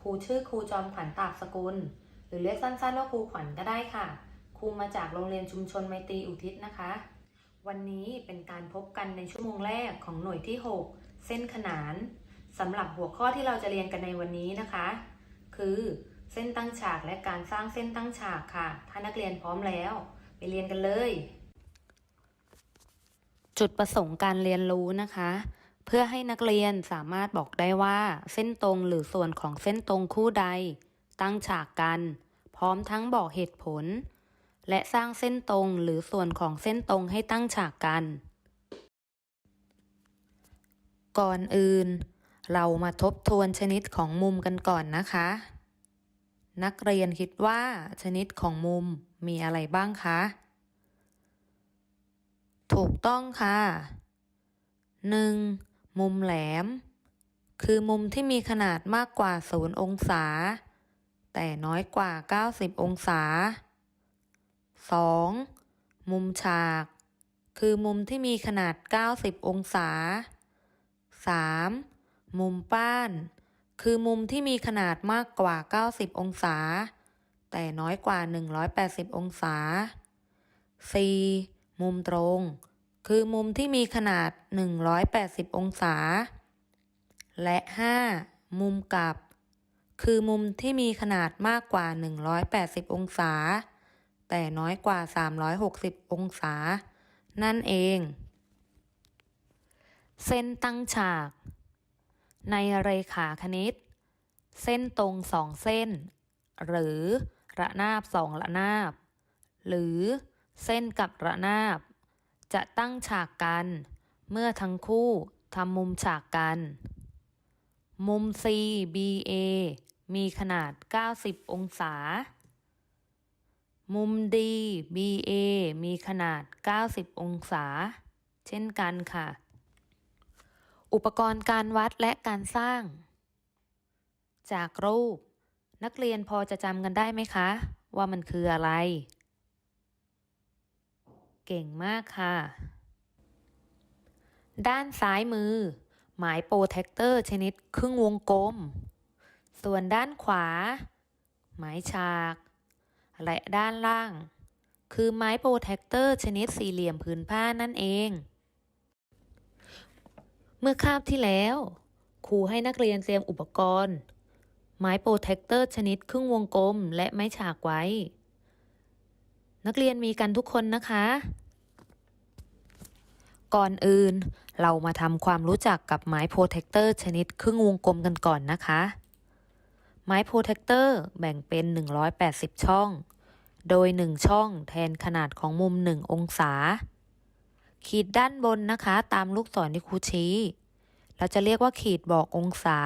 ครูชื่อครูจอมขวัญตากสกุล หรือเรียกสั้นๆว่าครูขวัญก็ได้ค่ะ ครูมาจากโรงเรียนชุมชนไมตรีอุทิศนะคะ วันนี้เป็นการพบกันในชั่วโมงแรกของหน่วยที่ 6 เส้นขนานสำหรับหัวข้อที่เราจะเรียนกันในวันนี้นะคะ คือเส้นตั้งฉากและการสร้างเส้นตั้งฉากค่ะ ถ้านักเรียนพร้อมแล้ว ไปเรียนกันเลย จุดประสงค์การเรียนรู้นะคะ เพื่อให้นักเรียนสามารถบอกได้ว่า เส้นตรงหรือส่วนของเส้นตรงคู่ใด ตั้งฉากกัน พร้อมทั้งบอกเหตุผล และสร้างเส้นตรงหรือส่วนของเส้นตรงให้ตั้งฉากกัน ก่อนอื่น เรามาทบทวนชนิดของมุมกันก่อนนะคะ นักเรียนคิดว่าชนิดของมุมมีอะไรบ้างคะ ถูกต้องค่ะ 1. มุมแหลม คือมุมที่มีขนาดมากกว่า 0 องศา แต่น้อยกว่า 90 องศา 2. มุมฉาก คือมุมที่มีขนาด 90 องศา 3. มุมป้าน คือมุมที่มีขนาดมากกว่า 90 องศา แต่น้อยกว่า 180 องศา 4. มุมตรง คือมุมที่มีขนาด 180 องศา และ 5. มุมกลับ คือมุมที่มีขนาดมากกว่า 180 องศา แต่น้อยกว่า 360 องศา นั่นเอง เส้นตั้งฉาก ในเรขาคณิต เส้นตรงสองเส้น หรือระนาบสองระนาบ หรือเส้นกับระนาบ จะตั้งฉากกัน เมื่อทั้งคู่ทำมุมฉากกัน มุม CBA มีขนาด 90 องศา มุม DBA มีขนาด 90 องศา เช่นกันค่ะ อุปกรณ์การวัดและการสร้าง จากรูป นักเรียนพอจะจำกันได้ไหมคะ ว่ามันคืออะไร เก่งมากค่ะ ด้านซ้ายมือ หมายโปรเทคเตอร์ชนิดครึ่งวงกลม ส่วนด้านขวา หมายฉาก และด้านล่าง คือไม้โปรเทคเตอร์ชนิดสี่เหลี่ยมผืนผ้านั่นเอง เมื่อคาบที่แล้ว ครูให้นักเรียนเตรียมอุปกรณ์ ไม้โปรเทคเตอร์ชนิดครึ่งวงกลมและไม้ฉากไว้นักเรียนมีกันทุกคนนะคะ ก่อนอื่น เรามาทำความรู้จักกับไม้โปรเทคเตอร์ชนิดครึ่งวงกลมกันก่อนนะคะ ไม้โปรเทคเตอร์แบ่งเป็น 180 ช่อง โดย 1 ช่องแทนขนาดของมุม 1 องศา ขีดด้านบนนะคะตามลูกศรที่ครูชี้ เราจะเรียกว่าขีดบอกองศา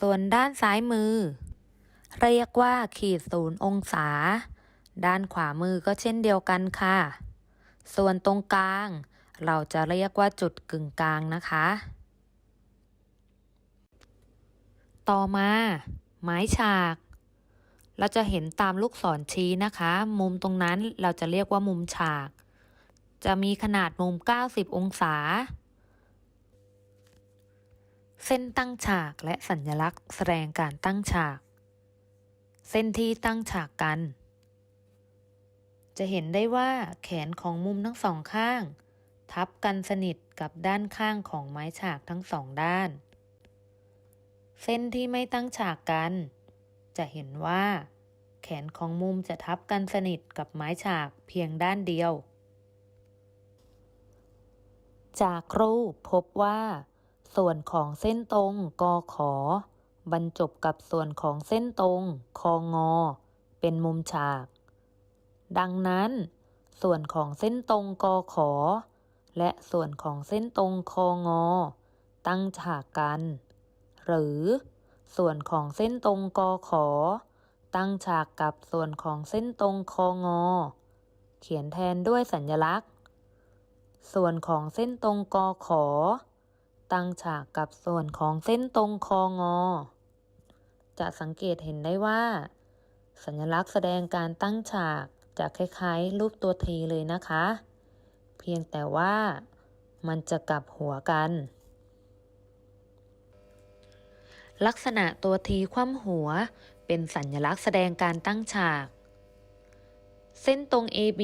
ส่วนด้านซ้ายมือ เรียกว่าขีดศูนย์องศา ด้านขวามือก็เช่นเดียวกันค่ะ ส่วนตรงกลาง เราจะเรียกว่าจุดกึ่งกลางนะคะ ต่อมาไม้ฉาก เราจะเห็นตามลูกศรชี้นะคะ มุมตรงนั้นเราจะเรียกว่ามุมฉาก จะมีขนาดมุม 90 องศา เส้นตั้งฉากและสัญลักษณ์แสดงการตั้งฉาก เส้นที่ตั้งฉากกัน จะเห็นได้ว่าแขนของมุมทั้งสองข้าง ทับกันสนิทกับด้านข้างของไม้ฉากทั้งสองด้าน เส้นที่ไม่ตั้งฉากกัน จะเห็นว่า แขนของมุมจะทับกันสนิทกับไม้ฉากเพียงด้านเดียว จากรูปพบว่า ส่วนของเส้นตรงกอขอบรรจบกับส่วนของเส้นตรงคองอ เป็นมุมฉาก ดังนั้น ส่วนของเส้นตรงกอขอ และส่วนของเส้นตรงคองอ ตั้งฉากกัน หรือส่วนของเส้นตรงกอขอ ตั้งฉากกับส่วนของเส้นตรงคองอ เขียนแทนด้วยสัญลักษณ์ ส่วนของเส้นตรงกอขอ ตั้งฉากกับส่วนของเส้นตรงคองอ จะสังเกตเห็นได้ว่า สัญลักษณ์แสดงการตั้งฉาก จะคล้ายๆ รูปตัวทีเลยนะคะ เพียงแต่ว่ามันจะกลับหัวกัน ลักษณะตัวทีคว่ำหัว เป็นสัญลักษณ์แสดงการตั้งฉาก เส้นตรง AB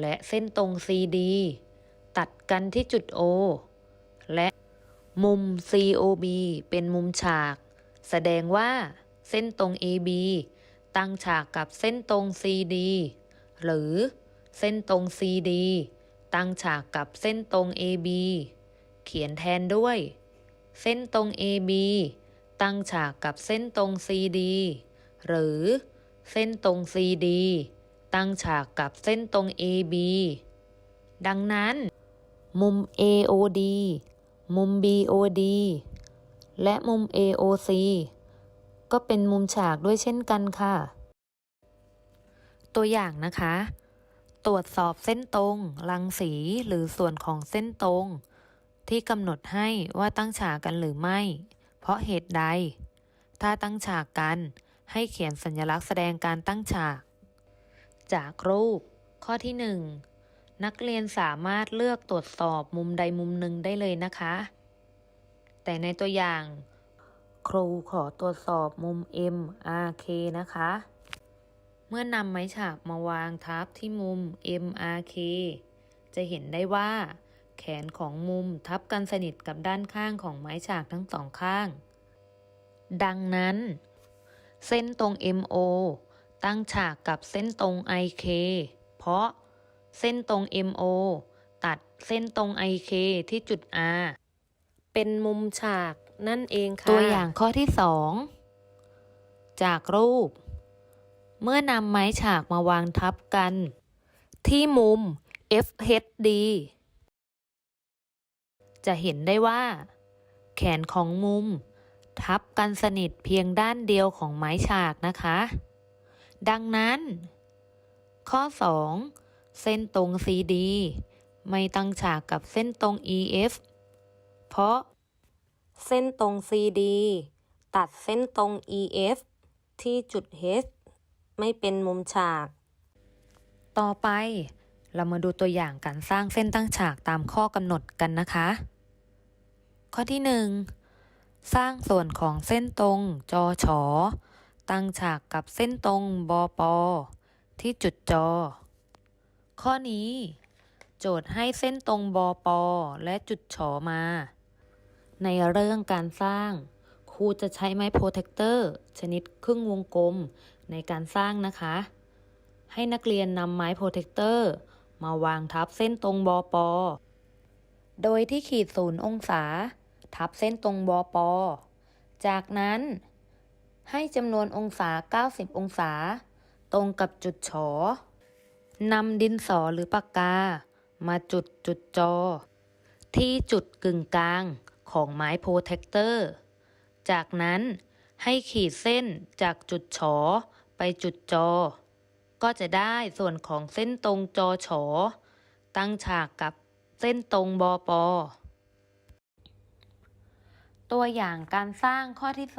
และเส้นตรง CD ตัดกันที่จุด O และมุม COB เป็นมุมฉาก แสดงว่าเส้นตรง AB ตั้งฉากกับเส้นตรง CD หรือเส้นตรง CD ตั้งฉากกับเส้นตรง AB เขียนแทนด้วย เส้นตรง AB ตั้งฉากกับเส้นตรง CD หรือเส้นตรง CD ตั้งฉากกับเส้นตรง AB ดังนั้น มุม AOD มุม BOD และมุม AOC ก็เป็นมุมฉากด้วยเช่นกันค่ะ ตัวอย่างนะคะ ตรวจสอบเส้นตรง รังสีหรือส่วนของเส้นตรง ที่กำหนดให้ว่าตั้งฉากกันหรือไม่ เพราะเหตุใด ถ้าตั้งฉากกันให้เขียนสัญลักษณ์แสดงการตั้งฉาก จากรูป ข้อที่ 1 นักเรียนสามารถเลือกตรวจสอบมุมใดมุมหนึ่งได้เลยนะคะ แต่ในตัวอย่าง ครูขอตรวจสอบมุม M R K นะคะ เมื่อนำไม้ฉากมาวางทับที่มุม M R K จะเห็นได้ว่า แขนของมุมทับกันสนิทกับด้านข้างของไม้ฉากทั้งสองข้าง ดังนั้น เส้นตรง MO ตั้งฉากกับเส้นตรง IK เพราะเส้นตรง MO ตัดเส้นตรง IK ที่จุด R เป็นมุมฉาก นั่นเองค่ะ ตัวอย่างข้อที่ 2 จากรูป เมื่อนำไม้ฉากมาวางทับกัน ที่มุม FHD จะเห็นได้ว่า แขนของมุม ทับกันสนิทเพียงด้านเดียวของไม้ฉากนะคะ ดังนั้น ข้อ 2 เส้นตรง CD ไม่ตั้งฉากกับเส้นตรง EF เพราะ เส้นตรง CD ตัดเส้นตรง EF ที่จุด H ไม่เป็นมุมฉาก ต่อไปเรามาดูตัวอย่างการสร้างเส้นตั้งฉากตามข้อกำหนดกันนะคะ ข้อที่ 1 สร้างส่วนของเส้นตรงจอฉอตั้งฉากกับเส้นตรงบอปอที่จุดจอ ข้อนี้ โจทย์ให้เส้นตรงบอปอและจุดฉอมา ในเรื่องการสร้าง ครูจะใช้ไม้โปรเทคเตอร์ชนิดครึ่งวงกลมในการสร้างนะคะ ให้นักเรียนนำไม้โปรเทคเตอร์มาวางทับเส้นตรงบอปอ โดยที่ขีดศูนย์องศา ทับเส้นตรงบอปอ จากนั้น ให้จำนวนองศา 90 องศา ตรงกับจุดฉอนำดินสอหรือปากกา มาจุดจุดจอ ที่จุดกึ่งกลาง ของไม้โปรเทคเตอร์ จากนั้นให้ขีดเส้นจากจุดฉอไปจุดจอ ก็จะได้ส่วนของเส้นตรงจอฉอ ตั้งฉากกับเส้นตรงบอปอ ตัวอย่างการสร้างข้อที่2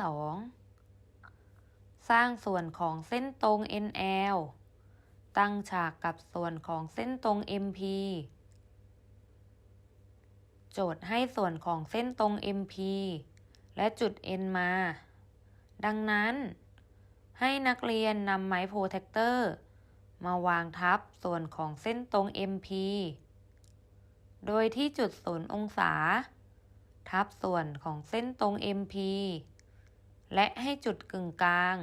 สร้างส่วนของเส้นตรง NL ตั้งฉากกับส่วนของเส้นตรง MP โจทย์ให้ส่วนของเส้นตรง MP และจุด N มา ดังนั้น ให้นักเรียนนำไม้โปรเทคเตอร์ มาวางทับส่วนของเส้นตรง MP โดยที่จุดศูนย์องศา ทับส่วนของเส้นตรง MP และให้จุดกึ่งกลาง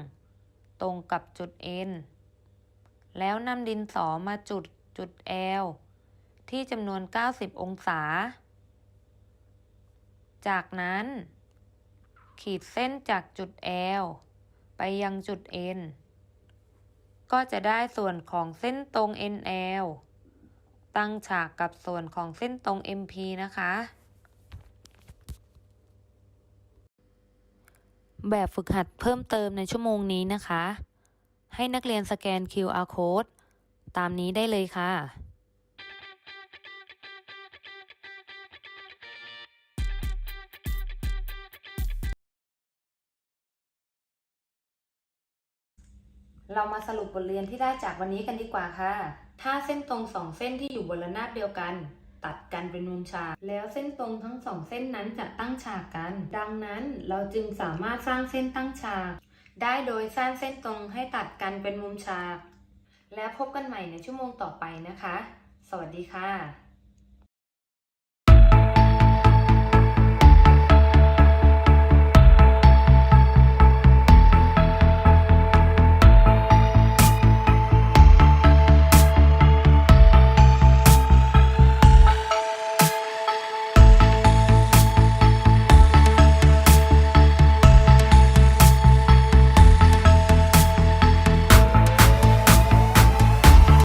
ตรงกับจุด N แล้วนำดินสอมาจุดจุด L ที่จำนวน 90 องศา จากนั้น ขีดเส้นจากจุด L ไปยังจุด N ก็จะได้ส่วนของเส้นตรง NL ตั้งฉากกับส่วนของเส้นตรง MP นะคะ แบบฝึกหัดเพิ่มเติมในชั่วโมงนี้นะคะ ให้นักเรียนสแกน QR code ตามนี้ได้เลยค่ะ เรามาสรุปบทเรียนที่ได้จากวันนี้กันดีกว่าค่ะ ถ้าเส้นตรงสองเส้นที่อยู่บนระนาบเดียวกัน ตัดกันเป็นมุมฉาก แล้วเส้นตรงทั้งสองเส้นนั้นจะตั้งฉากกัน ดังนั้นเราจึงสามารถสร้างเส้นตั้งฉาก ได้โดยสร้างเส้นตรงให้ตัดกันเป็นมุมฉาก แล้วพบกันใหม่ในชั่วโมงต่อไปนะคะ สวัสดีค่ะ